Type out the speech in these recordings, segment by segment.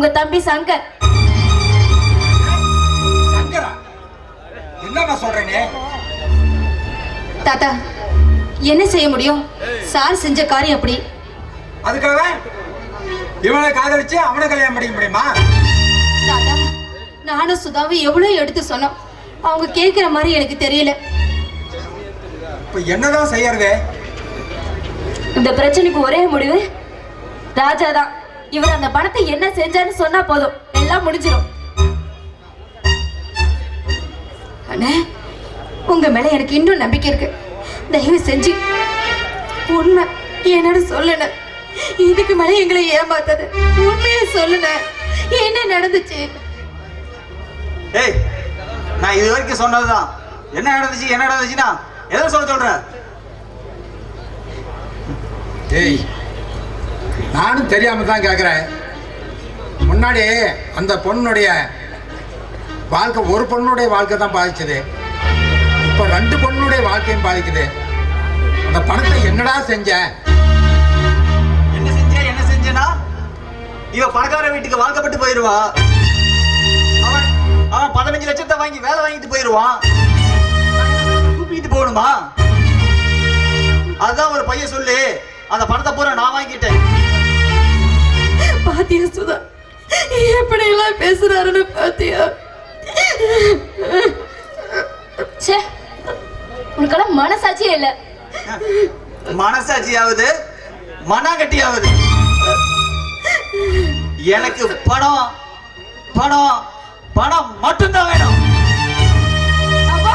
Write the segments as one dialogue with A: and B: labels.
A: உங்க தம்பி சங்கர்.
B: என்னம்மா சொல்றேனே
A: தாத்தா என்ன செய்ய முடியும்? சார் செஞ்ச காரியம் அப்படி.
B: அதுக்காக இவனை காதலிச்சு அவனை கல்யாணம் பண்ணிக்க முடியுமா?
A: தாத்தா நானும் சுதாவும் எவ்வளவு எடுத்து சொன்னோம். அவங்க கேட்கிற மாதிரி எனக்கு தெரியல.
B: இப்ப என்னதான் செய்யறது?
A: இந்த பிரச்சனைக்கு ஒரே முடிவு ராஜா தான் இவர் அந்த பணத்தை என்ன செஞ்சான்னு சொன்னா போதும். எல்லாம் முடிஞ்சிடும் அண்ணே உங்க மேல எனக்கு இன்னும் நம்பிக்கை இருக்கு. தயவு செஞ்சு உண்மை என்னன்னு சொல்லுன இதுக்கு மேல எங்களை ஏமாத்தாது. உண்மையை சொல்லுன என்ன நடந்துச்சு?
C: ஏய் நான் இது வரைக்கும் சொன்னதுதான். என்ன நடந்துச்சு என்ன நடந்துச்சுன்னா எதை சொல்ல சொல்ற?
B: ஏய் நானும் தெரியாம தான் கேட்குறேன் முன்னாடி அந்த பொண்ணுடைய வாழ்க்கை ஒரு பொண்ணுடைய வாழ்க்கை தான் பாதிச்சது. இப்போ ரெண்டு பொண்ணுடைய வாழ்க்கையும் பாதிக்குது. அந்த பணத்தை என்னடா செஞ்ச?
C: என்ன செஞ்ச? என்ன செஞ்சனா? இவ பணக்கார வீட்டுக்கு வாழ்க்கப்பட்டு போயிருவா. அவன் அவன் பதினஞ்சு லட்சத்தை வாங்கி வேலை வாங்கிட்டு போயிருவான் தூக்கிட்டு போகணுமா? அதுதான் ஒரு பையன் சொல்லு. அந்த பணத்தை பூரா நான் வாங்கிட்டேன்.
A: பாத்தியா சுதா? எப்படி எல்லாம் பேசுறாருன்னு பாத்தியா? ச்சே உனக்கெல்லாம் மனசாட்சியே இல்ல.
C: மனசாட்சியாவது மனாகட்டியாவது எனக்கு பணம் பணம் பணம் மட்டும்தான் வேணும்.
A: அப்போ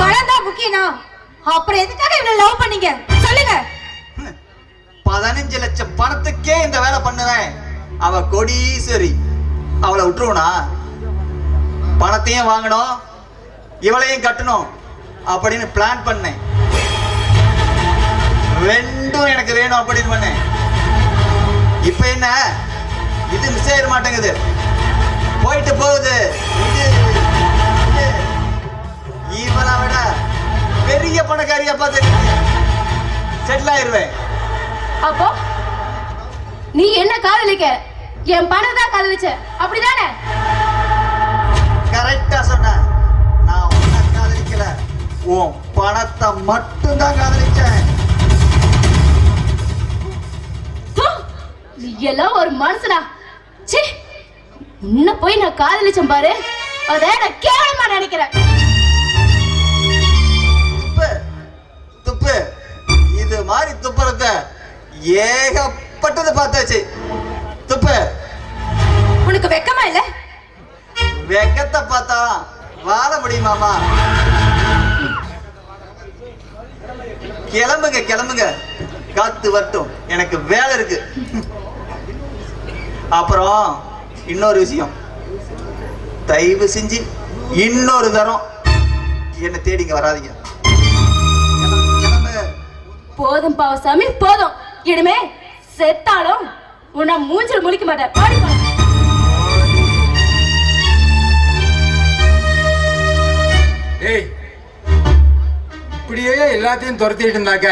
A: பணம் தான் முக்கியம் அப்புறம் எதுக்காக இவ்வளவு லவ் பண்ணீங்க? சொல்லுங்க.
C: பதினஞ்சு லட்சம் பணத்துக்கே இந்த வேலை பண்ணுவேன். அவ கொடீஸ்வரி அவளை விட்டுருவனா பணத்தையும் வாங்கணும் இவளையும் கட்டணும் அப்படின்னு பிளான் பண்ணேன். ரெண்டும் எனக்கு வேணும் அப்படின்னு பண்ணேன். இப்ப என்ன? இது மிஸ் ஆயிட மாட்டேங்குது. போயிட்டு போகுது. இது இது. இவளை விட பெரிய பணக்காரியா பார்த்து செட்டில் ஆயிடுவேன்.
A: அப்போ? நீ என்ன காதலிக்க? என் பணம் தான் காதலிச்ச. அப்படிதானே?
C: கரெக்டா சொன்ன. நான் உன்னை காதலிக்கல. உன் பணத்தை மட்டும்தான் காதலிச்சேன்.
A: தூ, நீ எல்லாம் ஒரு மனுஷனா. ச்சே! உன்னை போய் நான் காதலிச்சேன் பாரு. அத நான் கேவலமா நினைக்கிறேன்.
C: துப்பு. துப்பு. இது மாதிரி துப்புறத ஏகப்பட்டது பார்த்தாச்சு. துப்பு.
A: உனக்கு வெக்கமா இல்ல?
C: வெக்கத்தை பார்த்தா வாழ முடியுமாமா? கிளம்புங்க கிளம்புங்க. காத்து வரட்டும். எனக்கு வேலை இருக்கு. அப்புறம் இன்னொரு விஷயம். தயவு செஞ்சு இன்னொரு தரம் என்ன தேடிங்க வராதீங்க.
A: போதும் பாவசாமி போதும். இனிமே செத்தாலும் உன்னை மூஞ்சில் முழிக்க மாட்டேன். பாடி பாடி.
B: ஏய் இப்படியே எல்லாத்தையும் துரத்திட்டு இருந்தாக்க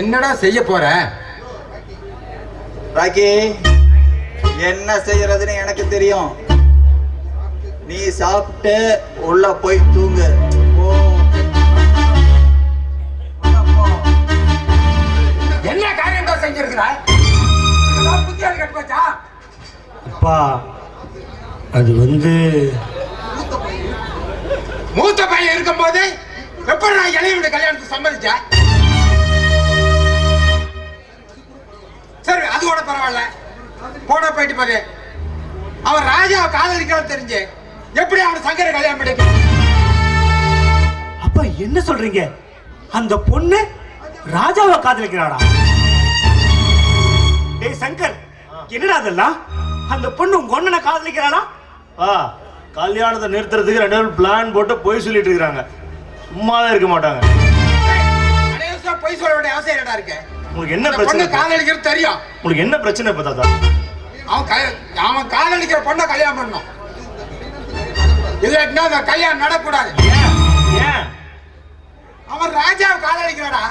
B: என்னடா செய்ய போற?
C: ராக்கி என்ன செய்யறதுன்னு எனக்கு தெரியும். நீ சாப்பிட்டு உள்ள போய் தூங்கு.
B: செஞ்சிருக்கிற இதெல்லாம் புத்தியாளி கட்டு போச்சா
D: அப்பா அது வந்து
B: மூத்த பையன். இருக்கும்போது எப்படி நான் இளையவனுடைய கல்யாணத்துக்கு சம்மதிச்ச சரி அது கூட பரவாயில்ல. போட போயிட்டு போது அவன் ராஜாவை காதலிக்கிறது தெரிஞ்சு எப்படி அவன் சங்கரை கல்யாணம் பண்ணிக்க
D: அப்பா என்ன சொல்றீங்க? அந்த பொண்ணு ராஜாவை காதலிக்கிறாடா டேய் சங்கர் என்னடா அதெல்லாம்? அந்த பொண்ணு உங்க ஒண்ணனை காதலிக்கிறாளா?
E: ஆ கல்யாணத்தை நிறுத்துறதுக்கு ரெண்டு பேரும் பிளான் போட்டு போய் சொல்லிட்டு இருக்காங்க சும்மாவே இருக்க மாட்டாங்க.
B: பொய் சொல்ல வேண்டிய அவசியம் என்னடா இருக்கு?
E: உங்களுக்கு என்ன பிரச்சனை?
B: காதலிக்கிறது தெரியும்.
E: உங்களுக்கு என்ன பிரச்சனை இப்ப தாத்தா?
B: அவன் அவன் காதலிக்கிற பொண்ணை கல்யாணம் பண்ணணும். இல்லாட்டினா அந்த கல்யாணம் நடக்கூடாது.
E: ஏன்? ஏன்?
B: அவன் ராஜாவை காதலிக்கிறாடா?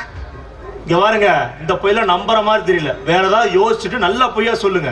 E: இங்க பாருங்க இந்த பொய்யெல்லாம் நம்புற மாதிரி தெரியல. வேற ஏதாவது யோசிச்சுட்டு நல்லா பொய்யா சொல்லுங்க.